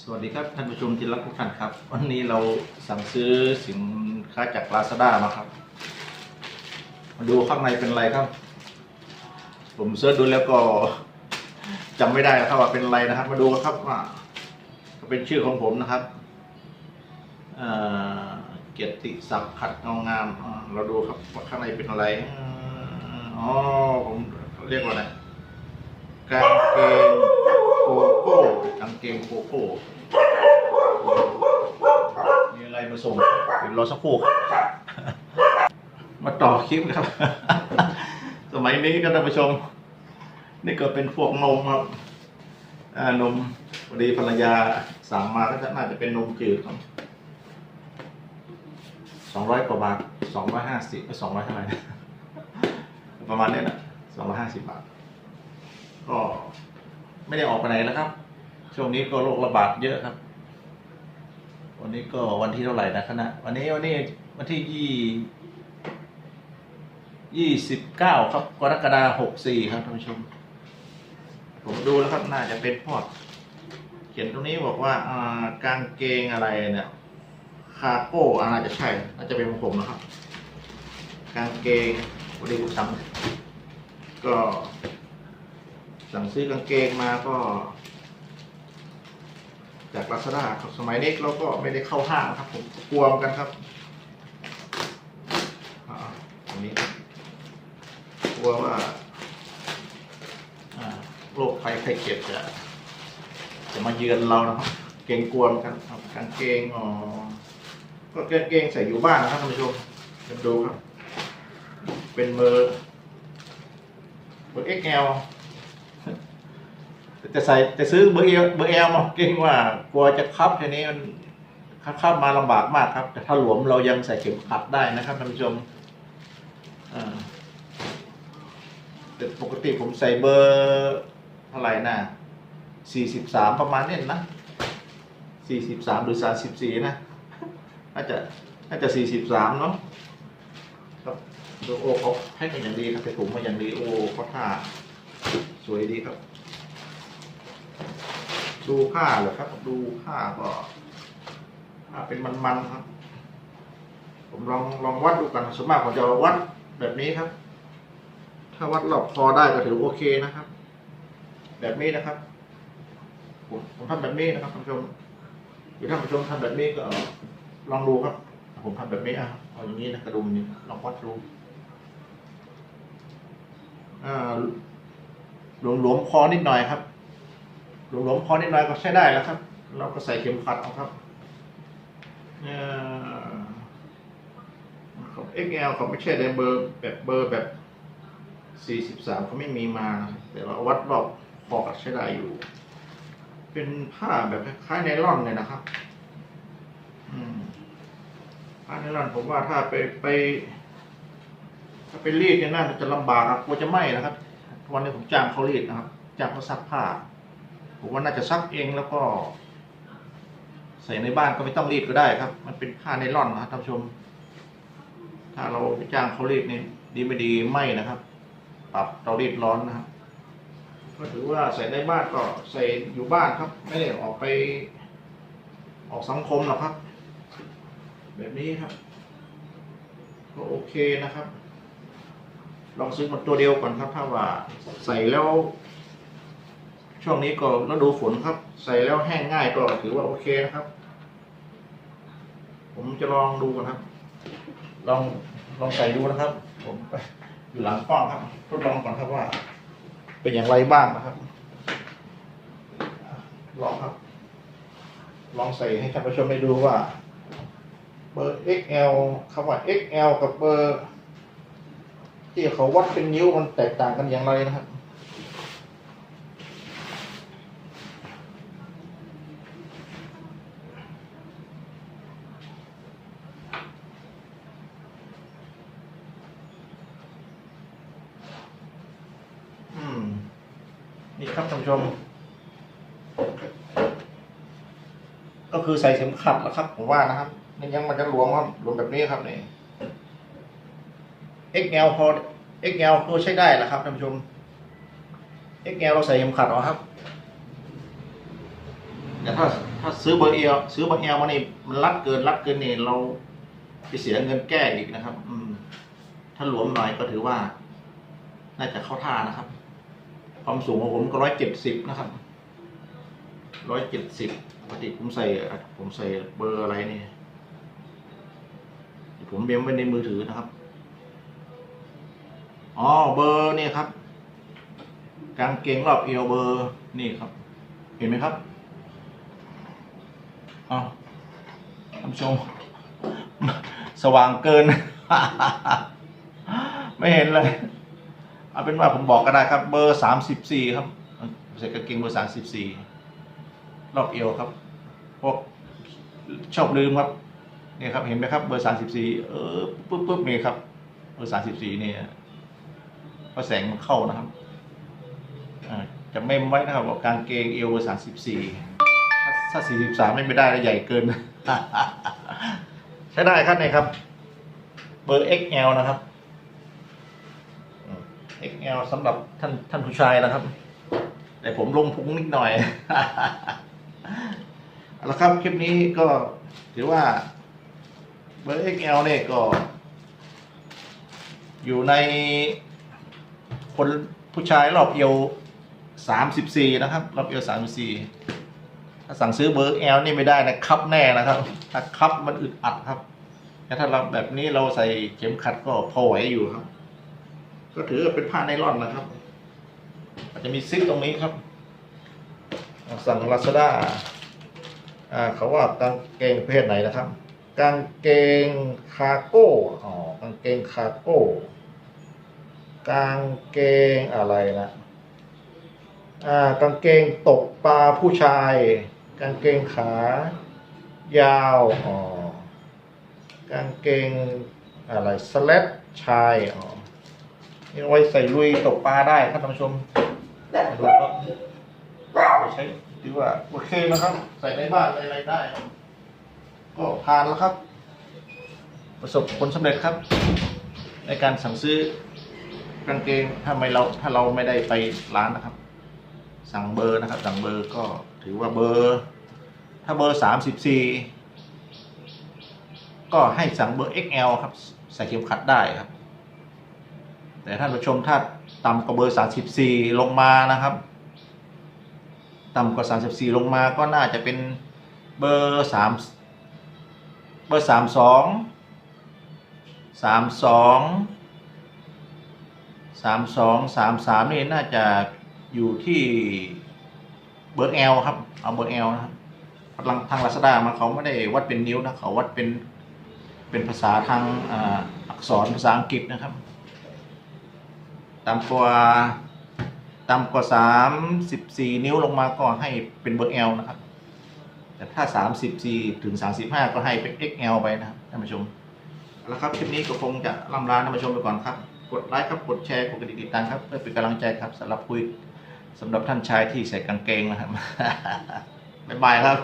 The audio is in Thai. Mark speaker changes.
Speaker 1: สวัสดีครับท่านผู้ชมที่รักทุกท่านครับ วันนี้เราสั่งซื้อสินค้าจาก Lazada มาครับ มาดูข้างในเป็นอะไรครับ ผมเสิร์ชดูแล้วก็จำไม่ได้ครับว่าเป็นอะไรนะครับ มาดูกันครับว่าเป็นชื่อของผมนะครับเอ่อเกียรติศักดิ์ขัดเงางามเราดูครับว่าข้างในเป็นอะไรอ๋อผมเรียกว่าอะไรกางเกง โกโก้กางเกงโกโก้ มีอะไรมาส่งเดี๋ยวรอสักครู่ครับ มาต่อคลิปครับ สมัยนี้ก็ท่านผู้ชม นี่ก็เป็นพวกนมครับนมพอดีภรรยาสั่งมาก็น่าจะเป็นนมจืดครับสองร้อยกว่าบาทสองร้อยห้าสิบสองร้อยเท่าไหร่นะประมาณนี้นะสองร้อยห้าสิบบาท ก็ ไม่ได้ออกไปไหนแล้วครับ ช่วงนี้ก็โรคระบาดเยอะครับ วันนี้ก็วันที่เท่าไหร่นะคณะวันนี้วันนี้วันที่ยี่ยี่สิบเก้าครับกรกฎาหกสี่ครับท่านผู้ชม ผมดูแล้วครับน่าจะเป็นพอดเขียนตรงนี้บอกว่าอ่ากางเกงอะไรเนี่ยคาโก้อาน่าจะใช่น่าจะเป็นของผมนะครับ กางเกงวันนี้ผมสั่งก็ สั่งซื้อกางเกงมาก็ จากลาซาด้าครับสมัยนี้เราก็ไม่ได้เข้าห้างครับ ผมกลัวกันครับอ่าอันนี้กลัวว่าอ่าโรคภัยไข้เจ็บจะจะมาเยือนเรานะครับเกงกลัวนกันครับกางเกงอ๋อก็กางเกงใส่อยู่บ้านนะครับท่านผู้ชมเดี๋ยวดูครับ เป็นเบอร์เบอร์ XL จะใส่จะซื้อเบอร์เอลเบอร์เอลมาเก่งว่ากลัวจะคับทีนี้มันคับคับมาลำบากมากครับ แต่ถ้าหลวมเรายังใส่เข็มขัดได้นะครับท่านผู้ชมแต่ปกติผมใส่เบอร์เท่าไหร่นะสี่สิบสามประมาณนี้นะสี่สิบสามหรือสามสิบสี่นะน่าจะน่าจะสี่สิบสามเนาะครับดูโอ้เขาให้กันอย่างดีครับใส่ถุงมาอย่างดีโอ้เขาท่าสวยดีครับ ดูผ้าเหรอครับ ดูผ้าก็ผ้าเป็นมันๆครับ ผมลองลองวัดดูกันส่วนมากผมจะวัดแบบนี้ครับ ถ้าวัดรอบคอได้ก็ถือโอเคนะครับ แบบนี้นะครับ ผมผมทำแบบนี้นะครับท่านผู้ชมหรือท่านผู้ชมทำแบบนี้ก็ลองดูครับ ผมทำแบบนี้อะเอาอย่างนี้นะกระดุมนี้ลองวัดดูอ่าหลวมๆคอนิดหน่อยครับ หลวมๆพอนิดหน่อยก็ใช้ได้แล้วครับ เราก็ใส่เข็มขัดเอาครับเนี่ยของ XL เขาไม่ใช่ในเบอร์แบบเบอร์แบบ 43เขาไม่มีมา แต่เราวัดรอบคอกใช้ได้อยู่ เป็นผ้าแบบคล้ายไนลอนเลยนะครับผ้าไนลอนผมว่าถ้าไปไป ถ้าไปรีดเนี่ยน่าจะลำบากครับกลัวจะไหม้นะครับวันนี้ผมจ้างเขารีดนะครับจ้างเขาซักผ้า ผมว่าน่าจะซักเองแล้วก็ ใส่ในบ้านก็ไม่ต้องรีดก็ได้ครับ มันเป็นผ้าไนล่อนนะท่านผู้ชม ถ้าเราไปจ้างเขารีดนี่ดีไม่ดีไหมนะครับ ปรับเตารีดร้อนนะครับก็ถือว่าใส่ในบ้านก็ใส่อยู่บ้านครับ ไม่ได้ออกไป ออกสังคมหรอกครับ แบบนี้ครับ ก็โอเคนะครับ ลองซื้อมาตัวเดียวก่อนครับ ถ้าว่าใส่แล้ว ช่วงนี้ก็ฤดูฝนครับ ใส่แล้วแห้งง่ายก็ถือว่าโอเคนะครับ ผมจะลองดูกันครับ ลองลองใส่ดูนะครับ ผมอยู่หลังกล้องครับทดลองก่อนครับว่า เป็นอย่างไรบ้างนะครับ ลองครับ ลองใส่ให้ท่านผู้ชมได้ดูว่า เบอร์ XL คำว่า XL กับเบอร์ ที่เขาวัดเป็นนิ้วมันแตกต่างกันอย่างไรนะครับ อืม นี่ครับท่านผู้ชม ก็คือใส่เข็มขัดแล้วครับผมว่านะครับนี่ยังมันจะหลวมครับหลวมแบบนี้ครับนี่ XL พอ XL ก็ใช้ได้แหละครับท่านผู้ชม XL เราใส่เข็มขัดเอาครับแต่ถ้าถ้าซื้อเบอร์เอลซื้อเบอร์เอลมานี่มันรัดเกินรัดเกินนี่เราไปเสียเงินแก้อีกนะครับ อืม ถ้าหลวมหน่อยก็ถือว่า น่าจะเข้าท่านะครับ ความสูงของผมก็ร้อยเจ็ดสิบนะครับร้อยเจ็ดสิบปกติผมใส่ผมใส่เบอร์อะไรนี่ ผมเมมไว้ในมือถือนะครับ อ๋อเบอร์นี่ครับกางเกงรอบเอวเบอร์นี่ครับ เห็นไหมครับอ๋อท่านผู้ชม สว่างเกิน ไม่เห็นเลย เอาเป็นว่าผมบอกก็ได้ครับ เบอร์สามสิบสี่ครับใส่กางเกงเบอร์สามสิบสี่รอบเอวครับพวกชอบลืมครับเนี่ยครับเห็นไหมครับ เบอร์สามสิบสี่เออปุ๊บปุ๊บนี่ครับ เบอร์สามสิบสี่เนี่ยเพราะแสงมันเข้านะครับจะเมมไว้นะครับว่ากางเกงเอวเบอร์สามสิบสี่ถ้าสี่สิบสามไม่ได้แล้วใหญ่เกินใช้ได้ครับเนี่ยครับ เบอร์ XL นะครับ XL สำหรับท่านท่านผู้ชายนะครับ แต่ผมลงพุงนิดหน่อยเอาละครับคลิปนี้ก็ถือว่าเบอร์ XL เนี่ยก็ อยู่ในคนผู้ชายรอบเอวสามสิบสี่นะครับ รอบเอวสามสิบสี่ถ้าสั่งซื้อเบอร์ L นี่ไม่ได้นะครับแน่นะครับ ถ้าครับมันอึดอัดครับแต่ถ้าเราแบบนี้เราใส่เข็มขัดก็พอไหวอยู่ครับ ก็ถือเป็นผ้าไนล่อนนะครับ อาจจะมีซิปตรงนี้ครับ สั่งลาซาด้าอ่าเขาว่ากางเกงประเภทไหนนะครับ กางเกงคาร์โก้อ๋อกางเกงคาร์โก้ กางเกงอะไรนะอ่ากางเกงตกปลาผู้ชาย กางเกงขายาวอ๋อกางเกงอะไรสแลปชายอ๋อ เอาไว้ใส่ลุยตกปลาได้ครับท่านผู้ชมดูครับใช้ถือว่าโอเคนะครับ ใส่ในบ้านอะไรได้ก็ผ่านแล้วครับ ประสบผลสำเร็จครับ ในการสั่งซื้อกางเกงถ้าไม่เราถ้าเราไม่ได้ไปร้านนะครับ สั่งเบอร์นะครับ สั่งเบอร์ก็ถือว่าเบอร์ ถ้าเบอร์สามสิบสี่ก็ให้สั่งเบอร์ XL ครับ ใส่เข็มขัดได้ครับ แต่ท่านผู้ชมถ้าต่ำกว่าเบอร์สามสิบสี่ลงมานะครับ ต่ำกว่าสามสิบสี่ลงมาก็น่าจะเป็นเบอร์สามเบอร์สามสองสามสองสามสองสามสามนี่น่าจะอยู่ที่เบอร์ L ครับ เอาเบอร์ L นะครับทางทางลาซาด้ามาเขาไม่ได้วัดเป็นนิ้วนะเขาวัดเป็นเป็นภาษาทางอาอักษรภาษาอังกฤษนะครับ ต่ำกว่าต่ำกว่าสามสิบสี่นิ้วลงมาก็ให้เป็นเบอร์ L นะครับ แต่ถ้าสามสิบสี่ถึงสามสิบห้าก็ให้เป็น XL ไปนะครับท่านผู้ชมเอาละครับคลิปนี้ก็คงจะล่ำลาท่านผู้ชมไปก่อนครับ กดไลค์ครับกดแชร์กดกระดิ่งติดตามครับเพื่อเป็นกำลังใจครับสำหรับคุยสำหรับท่านชายที่ใส่กางเกงนะครับบ๊ายบายครับ